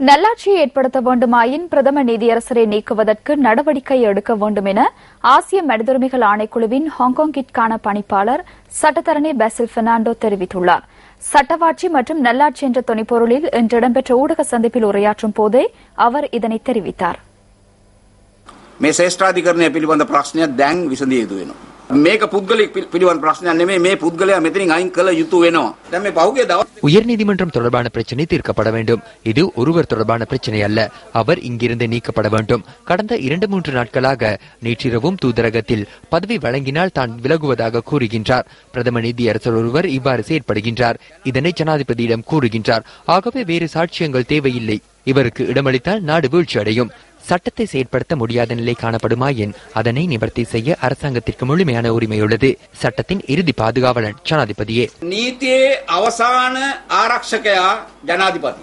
நல்லாட்சியை ஏற்படுத்த வேண்டுமாயின் பிரதம நீதியரசரை நீக்குவதற்கு நடவடிக்கை எடுக்க வேண்டும் என ஆசிய மனிதுரிமைகள் ஆணைக்குழுவின் ஹாங்காங்கிற்கான பணிப்பாளர் சட்டத்தரணி பெசில் பெர்னாண்டோ தெரிவித்துள்ளார் சட்டவாட்சி மற்றும் நல்லாட்சி என்ற துணைப்பொருளில் இன்று இடம்பெற்ற ஊடக சந்திப்பில் உரையாற்றும் போதே அவர் இதனை தெரிவித்தார் මේ ශේෂ්ඨාධිකරණය පිළිබඳ ප්‍රශ්නයක් දැන් විසඳිය යුතු වෙනවා. මේක පුද්ගලෙක් පිළි- පිළිබඳ ප්‍රශ්නයක් නෙමෙයි මේ පුද්ගලයා මෙතනින් අයින් කළ යුතු වෙනවා. දැන් මේ පහුගිය දවස් உயர்நீதிமன்றம் தொடர்பான பிரச்சனை தீர்க்கப்பட வேண்டும் இது ஒருவர் தொடர்பான பிரச்சனை அல்ல அவர் இங்கிருந்து நீக்கப்பட வேண்டும் கடந்த இரண்டு மூன்று நாட்களாக நேற்றிரவும் தூதரகத்தில் பதவி வழங்கினால் தான் விலகுவதாக கூறுகின்றார் பிரதம நீதியரசர் ஒருவர் இவ்வாறு செயற்படுகின்றார் இதனை ஜனாதிபதியிடம் கூறுகின்றார் ஆகவே வேறு சாட்சியங்கள் தேவையில்லை இவருக்கு இடமளித்தால் நாடு வீழ்ச்சி அடையும் சட்டத்தை செயற்படுத்த முடியாத நிலை காணப்படுமாயின் அதனை நிவர்த்தி செய்ய அரசாங்கத்திற்கு முழுமையான உரிமையுள்ளது. சட்டத்தின் இறுதி பாதுகாவலன் ஜனாதிபதியே. நீதியே அவசான ஆராட்சகையா ஜனாதிபதி.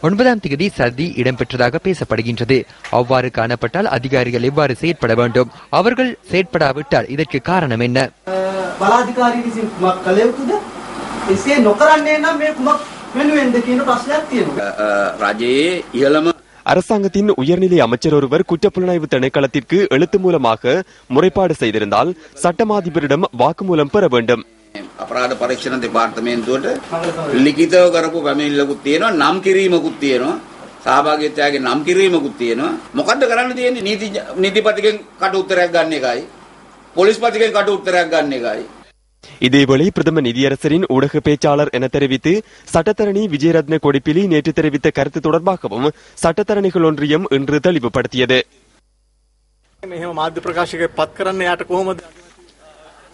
ஒன்பதாம் தேதி சதி இடம்பெற்றதாக பேசப்படுகின்றது. அவ்வாறு காணப்பட்டால் அதிகாரிகள் எவ்வாறு செயற்பட வேண்டும்? அவர்கள் செயற்படாவிட்டால் இதற்கு காரணம் என்ன? බලාධිකාරී විසින් කුමක් කළ යුතුද? එසේ නොකරන්නේ නම් මේ කුමක් වෙනුවෙන්ද කියන ප්‍රශ්නයක් තියෙනවා. අ, අ, රජයේ ඉහළම அரசாங்கத்தின் உயர்நிலை அமைச்சர் ஒருவர் குற்றப்புலனாய்வு திணைக்களத்திற்கு எழுத்து மூலமாக முறைப்பாடு செய்திருந்தால் சட்டமாதிபரிடம் வாக்குமூலம் பெற வேண்டும் අපරාධ පරීක්ෂණ දෙපාර්තමේන්තුවට ලිඛිතව කරපු පැමිණිල්ලකුත් තියෙනවා නම් කිරීමකුත් තියෙනවා සහභාගීත්වයාගේ නම් කිරීමකුත් තියෙනවා මොකද්ද කරන්න තියෙන්නේ නීති නීතිපතිගෙන් කට උත්තරයක් ගන්න එකයි පොලිස්පතිගෙන් කට උත්තරයක් ගන්න එකයි இதேவேளை பிரதம நிதியரசரின் ஊடக பேச்சாளர் என தெரிவித்து சட்டத்தரணி விஜயரத்ன கொடிப்பிலி நேற்று தெரிவித்த கருத்து தொடர்பாகவும் சட்டத்தரணிகள் ஒன்றியம் இன்று தெளிவுபடுத்தியது.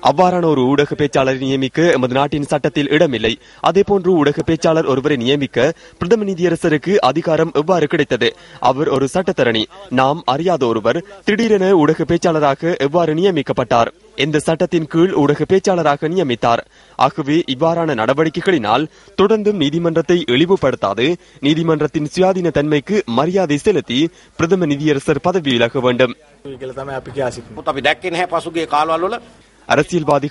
அவ்வாறான ஒரு ஊடக பேச்சாளரை நியமிக்க எமது நாட்டின் சட்டத்தில் இடமில்லை. அதேபோன்று ஊடக பேச்சாளர் ஒருவரை நியமிக்க பிரதம நீதியரசருக்கு அதிகாரம் எவ்வாறு கிடைத்தது? அவர் ஒரு சட்டத்தரணி. நாம் அறியாத ஒருவர் திடீரென ஊடக பேச்சாளராக எவ்வாறு நியமிக்கப்பட்டார்? எந்த சட்டத்தின் கீழ் ஊடக பேச்சாளராக நியமித்தார்? ஆகவே இவ்வாறான நடவடிக்கைகளினால் தொடர்ந்தும் நீதிமன்றத்தை இழிவுபடுத்தாது நீதிமன்றத்தின் சுயாதீன தன்மைக்கு மரியாதை செலுத்தி பிரதம நீதியரசர் பதவி விலக வேண்டும் කියලා තමයි අපි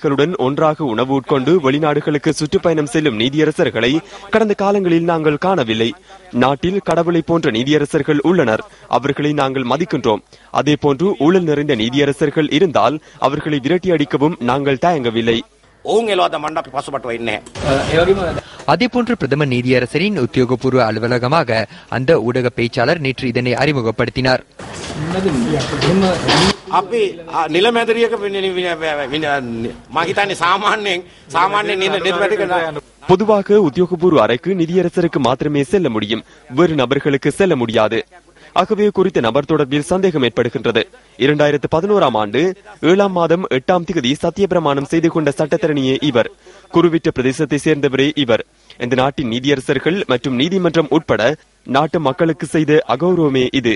කියා සිටින්නේ. අපි දැක්කේ නැහැ පසුගිය කාලවල அரசியல்வாதிகளுடன் ஒன்றாக உணவு உட்கொண்டு வெளிநாடுகளுக்கு சுற்றுப்பயணம் செல்லும் நீதியரசர்களை கடந்த காலங்களில் நாங்கள் காணவில்லை நாட்டில் கடவுளை போன்ற நீதியரசர்கள் உள்ளனர் அவர்களை நாங்கள் மதிக்கின்றோம் அதேபோன்று ஊழல் நிறைந்த நீதியரசர்கள் இருந்தால் அவர்களை விரட்டி அடிக்கவும் நாங்கள் தயங்கவில்லை ඔවුන් එලවාද මණ්ඩ අපි පසුබට වෙන්නේ නැහැ. ඒ වගේම அதேபோன்று பிரதம நீதியரசரின் உத்தியோகபூர்வ அலுவலகமாக அந்த ஊடக பேச்சாளர் நேற்று இதனை அறிமுகப்படுத்தினார் අපි ආ, නිලමැදිරියක මම හිතන්නේ සාමාන්‍යයෙන් සාමාන්‍ය නිර්වැදික பொதுவாக உத்தியோகபூர்வ அறைக்கு நிதியரசருக்கு மாத்திரமே செல்ல முடியும் வேறு நபர்களுக்கு செல்ல முடியாது ஆகவே குறித்த நபர் தொடர்பில் சந்தேகம் ஏற்படுகின்றது இரண்டாயிரத்து பதினோராம் ஆண்டு ஏழாம் மாதம் எட்டாம் திகதி சத்தியப்பிரமாணம் செய்து கொண்ட சட்டத்தரணியே இவர் குருவிட்ட பிரதேசத்தை சேர்ந்தவரே இவர் இந்த நாட்டின் நீதியரசர்கள் மற்றும் நீதிமன்றம் உட்பட நாட்டு மக்களுக்கு செய்த அகௌரவமே இது.